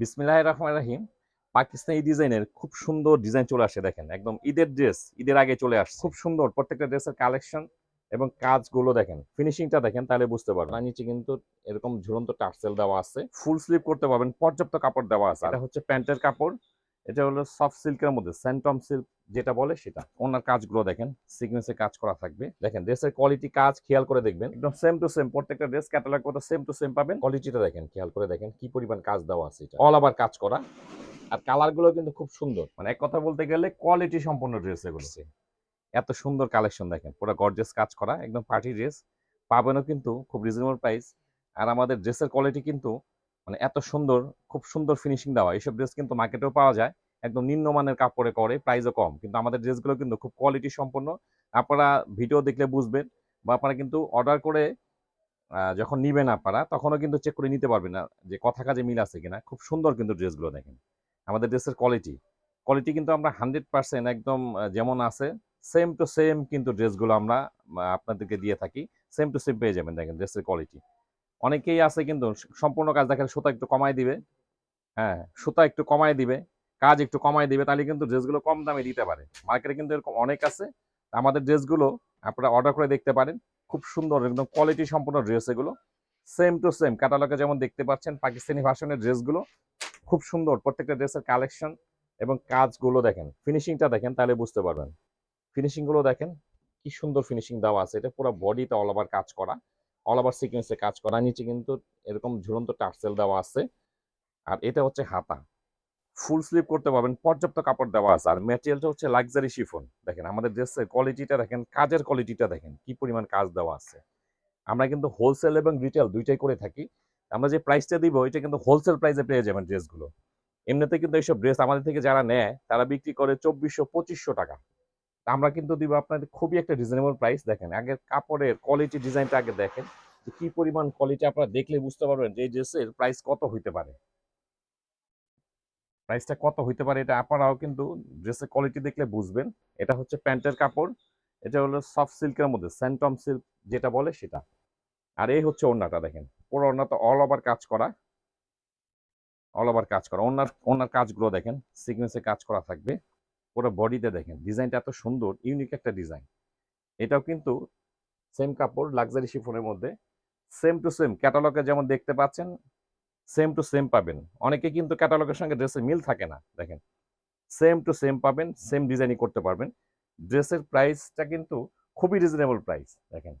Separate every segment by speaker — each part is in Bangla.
Speaker 1: বিসমিল্লাহ রহমান রাহিম। পাকিস্তানি ডিজাইনের খুব সুন্দর ডিজাইন চলে আসে দেখেন, একদম ঈদের ড্রেস, ঈদের আগে চলে আসছে। খুব সুন্দর প্রত্যেকটা ড্রেসের কালেকশন এবং কাজগুলো দেখেন, ফিনিশিংটা দেখেন তাহলে বুঝতে পারবেন। আর নিচে কিন্তু এরকম ঝুলন্ত টার্সেল দেওয়া আছে, ফুল স্লিভ করতে পারবেন, পর্যাপ্ত কাপড় দেওয়া আছে। এটা হচ্ছে প্যান্টের কাপড় এটা হলো সফট সিল্কের মধ্যে স্যান্টম সিল্ক যেটা বলে সেটা। ওনার কাজগুলো দেখেন সিকোয়েন্সে কাজ করা থাকবে। দেখেন ড্রেসের কোয়ালিটি কাজ খেয়াল করে দেখবেন। একদম সেম টু সেম প্রত্যেকটা ড্রেস ক্যাটালগ মতো সেম টু সেম পাবেন। কোয়ালিটিটা দেখেন খেয়াল করে দেখেন কি পরিমাণ কাজ দেওয়া আছে এটা। অল আবার কাজ করা। আর কালারগুলো কিন্তু খুব সুন্দর। মানে এক কথা বলতে গেলে কোয়ালিটি সম্পন্ন ড্রেস এগুলো। এত সুন্দর কালেকশন দেখেন পুরো গর্জেস কাজ করা একদম পার্টি ড্রেস পাবেনও কিন্তু খুব রিজনেবল প্রাইস আর আমাদের ড্রেসের কোয়ালিটি কিন্তু মানে এত সুন্দর, খুব সুন্দর ফিনিশিং দেওয়া। এইসব ড্রেস কিন্তু মার্কেটেও পাওয়া যায়। একদম নিম্নমানের কাপড়ে করে প্রাইসও কম। কিন্তু আমাদের ড্রেসগুলো কিন্তু খুব কোয়ালিটি সম্পন্ন। আপনারা ভিডিও দেখলে বুঝবেন বা আপনারা কিন্তু অর্ডার করে যখন নিবেন আপনারা, তখনও কিন্তু চেক করে নিতে পারবেন না যে কথা কাজে মিল আছে কিনা। খুব সুন্দর কিন্তু ড্রেসগুলো দেখেন। আমাদের ড্রেসের কোয়ালিটি কোয়ালিটি কিন্তু আমরা হান্ড্রেড পার্সেন্ট একদম যেমন আছে সেম টু সেম কিন্তু ড্রেসগুলো আমরা আপনাদেরকে দিয়ে থাকি। সেম টু সেম পেয়ে যাবেন দেখেন ড্রেসের কোয়ালিটি অনেকেই আছে কিন্তু সম্পূর্ণ কাজ দেখেন সুতা একটু কমায় দিবে। হ্যাঁ সুতা একটু কমায় দিবে, কাজ একটু কমায় দিবে, তাহলে কিন্তু ড্রেসগুলো কম দামে দিতে পারে। মার্কেটে কিন্তু এরকম অনেক আছে। আমাদের ড্রেসগুলো আপনারা অর্ডার করে দেখতে পারেন। খুব সুন্দর, একদম কোয়ালিটি সম্পূর্ণ ড্রেস এগুলো। সেম টু সেম ক্যাটালগে যেমন দেখতে পাচ্ছেন পাকিস্তানি ভার্সনের ড্রেসগুলো। খুব সুন্দর, প্রত্যেকটা ড্রেসের কালেকশন এবং কাজগুলো দেখেন। ফিনিশিংটা দেখেন, তাহলে বুঝতে পারবেন। ফিনিশিংগুলো দেখেন, কি সুন্দর ফিনিশিং দেওয়া আছে। এটা পুরো বডিতে অল ওভার কাজ করা। অল ওভার সিকোয়েন্সে কাজ করা। নিচে কিন্তু এরকম ঝুলন্ত টার্সেল দেওয়া আছে। আর এটা হচ্ছে হাতা। ফুল স্লিপ করতে পারবেন, পর্যাপ্ত কাপড় দেওয়া আছে। আর ম্যাটেরিয়ালটা হচ্ছে লাক্সারি শিফন দেখেন, আমাদের ড্রেসের কোয়ালিটিটা দেখেন, কাজের কোয়ালিটিটা দেখেন, কি পরিমাণ কাজ দেওয়া আছে। আমরা কিন্তু হোলসেল এবং রিটেল দুইটাই করে থাকি। আমরা যে প্রাইসটা দিব, এটা কিন্তু হোলসেল প্রাইসে পেয়ে যাবেন ড্রেসগুলো এমনিতে কিন্তু এইসব ড্রেস আমাদের থেকে যারা নেয়, তারা বিক্রি করে চব্বিশশো, পঁচিশশো টাকা। আমরা কিন্তু দিব আপনাদের খুবই একটা রিজনেবল প্রাইস দেখেন, আগে কাপড়ের কোয়ালিটি ডিজাইনটা আগে দেখেন। কি পরিমাণ কোয়ালিটি আপনারা দেখলে বুঝতে পারবেন যে এই ড্রেসের প্রাইস কত হইতে পারে। প্রাইসটা কত হইতে পারে এটা আপনারাও কিন্তু ড্রেসের কোয়ালিটি দেখলে বুঝবেন। এটা হচ্ছে প্যান্টের কাপড়, এটা হলো সফট সিল্কের মধ্যে স্যান্টম সিল্ক যেটা বলে সেটা। আর এই হচ্ছে ওড়নাটা দেখেন, পুরো ওড়নাটা অল ওভার কাজ করা। অল ওভার কাজ করা। ওনার ওনার কাজগুলো দেখেন সিকোয়েন্সে কাজ করা থাকবে। পুরো বডিতে দেখেন ডিজাইনটা এত সুন্দর ইউনিক একটা ডিজাইন এটাও কিন্তু সেম কাপড় লাক্সারি শিফনের মধ্যে। সেম টু সেম ক্যাটালগে যেমন দেখতে পাচ্ছেন সেম টু সেম পাবেন। অনেকে কিন্তু ক্যাটালগের সঙ্গে ড্রেসের মিল থাকে না, দেখেন। সেম টু সেম পাবেন সেম ডিজাইনই করতে পারবেন। ড্রেসের প্রাইসটা কিন্তু খুবই রিজনেবল প্রাইস দেখেন।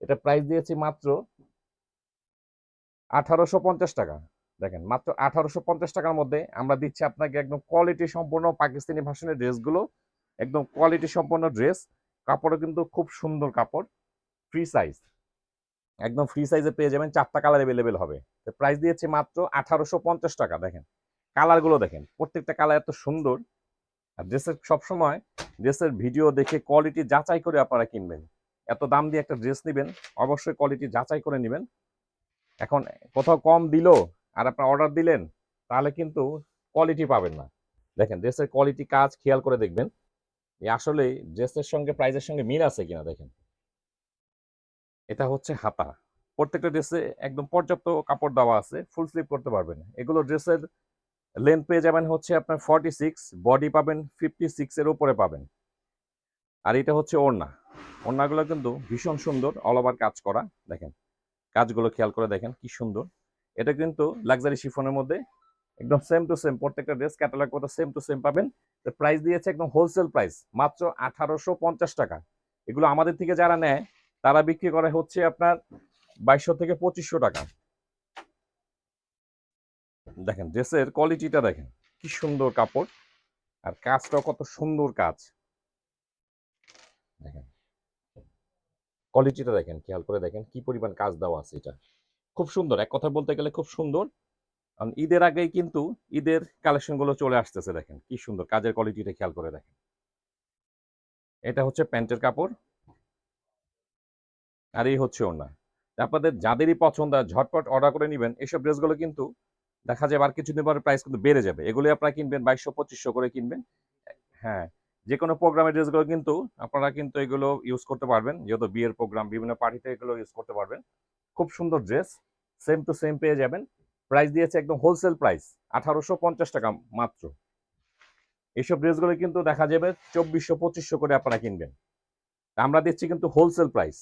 Speaker 1: এটা প্রাইস দিয়েছি মাত্র আঠারোশো পঞ্চাশ টাকা, দেখেন। মাত্র আঠারোশো পঞ্চাশ টাকার মধ্যে আমরা দিচ্ছি আপনাকে একদম কোয়ালিটি সম্পূর্ণ পাকিস্তানি ভাষণের ড্রেসগুলো একদম কোয়ালিটি সম্পন্ন ড্রেস কাপড়ও কিন্তু খুব সুন্দর কাপড় ফ্রি সাইজ একদম ফ্রি সাইজে পেয়ে যাবেন। চারটা কালার অ্যাভেলেবেল হবে। প্রাইস দিয়েছে মাত্র আঠারোশো পঞ্চাশ টাকা, দেখেন। কালারগুলো দেখেন। প্রত্যেকটা কালার এত সুন্দর। আর ড্রেসের সবসময় ড্রেসের ভিডিও দেখে কোয়ালিটি যাচাই করে আপনারা কিনবেন। এত দাম দিয়ে একটা ড্রেস নেবেন, অবশ্যই কোয়ালিটি যাচাই করে নেবেন। এখন কোথাও কম দিল আর আপনার অর্ডার দিলেন, তাহলে কিন্তু কোয়ালিটি পাবেন না। দেখেন ড্রেসের কোয়ালিটি কাজ, খেয়াল করে দেখবেন। যে আসলে ড্রেসের সঙ্গে প্রাইজের সঙ্গে মিল আছে কিনা দেখেন। এটা হচ্ছে হাতা। প্রত্যেকটা ড্রেসে একদম পর্যাপ্ত কাপড় দেওয়া আছে ফুল স্লিভ করতে পারবেন। এগুলো ড্রেসের লেন্থ পেয়ে যাবেন হচ্ছে আপনার ফর্টি সিক্স বডি পাবেন ফিফটি সিক্স এর উপরে পাবেন। আর এটা হচ্ছে ওড়না। ওড়নাগুলো কিন্তু ভীষণ সুন্দর অল ওভার কাজ করা। দেখেন, কাজগুলো খেয়াল করে দেখেন কি সুন্দর। এটা কিন্তু লাক্সারি শিফনের মধ্যে একদম সেম টু সেম প্রত্যেকটা ড্রেস ক্যাটালগ মতো সেম টু সেম পাবেন। প্রাইস দিয়েছে একদম হোলসেল প্রাইস মাত্র আঠারোশো পঞ্চাশ টাকা। এগুলো আমাদের থেকে যারা নেয় তারা বিক্রি করে হচ্ছে আপনার বাইশশো থেকে পঁচিশশো টাকা। দেখেন ড্রেসের কোয়ালিটিটা দেখেন, কি সুন্দর কাপড়। আর কাজটাও কত সুন্দর কাজ। দেখেন কোয়ালিটিটা দেখেন, খেয়াল করে দেখেন কি পরিমাণ কাজ দেওয়া আছে এটা। খুব সুন্দর, এক কথা বলতে গেলে খুব সুন্দর। কারণ ঈদের আগেই কিন্তু ঈদের কালেকশনগুলো চলে আসতেছে দেখেন, কি সুন্দর কাজের কোয়ালিটিটা খেয়াল করে দেখেন। এটা হচ্ছে প্যান্টের কাপড়। আর এই হচ্ছে ওনা আপনাদের যাদেরই পছন্দ ঝটপট অর্ডার করে নেবেন এইসব ড্রেসগুলো কিন্তু দেখা যাবে আর কিছুদিন পরে প্রাইস কিন্তু বেড়ে যাবে। এগুলো আপনারা কিনবেন, বাইশশো, পঁচিশশো করে কিনবেন। হ্যাঁ যে কোনো প্রোগ্রামের ড্রেসগুলো কিন্তু আপনারা কিন্তু এগুলো ইউজ করতে পারবেন। যেহেতু বিয়ের প্রোগ্রাম বিভিন্ন পার্টিতে এগুলো ইউজ করতে পারবেন। খুব সুন্দর ড্রেস সেম টু সেম পেয়ে যাবেন। প্রাইস দিয়েছে একদম হোলসেল প্রাইস আঠারোশো পঞ্চাশ টাকা মাত্র। এইসব ড্রেসগুলো কিন্তু দেখা যাবে চব্বিশশো, পঁচিশশো করে আপনারা কিনবেন। আমরা দিচ্ছি কিন্তু হোলসেল প্রাইস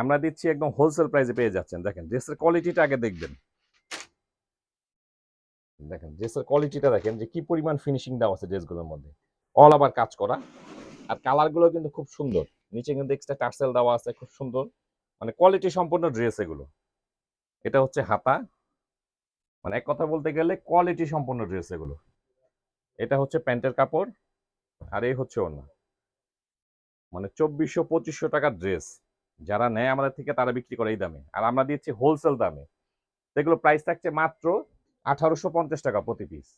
Speaker 1: আমরা দিচ্ছি একদম হোলসেল প্রাইসে পেয়ে যাচ্ছেন। দেখেন ড্রেসের কোয়ালিটিটা আগে দেখবেন। দেখেন ড্রেসের কোয়ালিটিটা দেখেন যে কি পরিমাণ ফিনিশিং দেওয়া আছে ড্রেসগুলোর মধ্যে। অল আবার কাজ করা। আর কালারগুলো কিন্তু খুব সুন্দর। নিচে কিন্তু এক্সট্রা টার্সেল দেওয়া আছে, খুব সুন্দর। মানে কোয়ালিটি সম্পূর্ণ ড্রেস এগুলো। এটা হচ্ছে হাতা। মানে এক কথা বলতে গেলে কোয়ালিটি সম্পূর্ণ ড্রেস এগুলো। এটা হচ্ছে প্যান্টের কাপড়। আর এই হচ্ছে ওনা মানে চব্বিশশো পঁচিশশো টাকার ড্রেস যারা নেয় আমাদের থেকে তারা বিক্রি করে এই দামে। আর আমরা দিচ্ছি হোলসেল দামে। এগুলো প্রাইস থাকছে মাত্র আঠারোশো পঞ্চাশ টাকা প্রতি পিস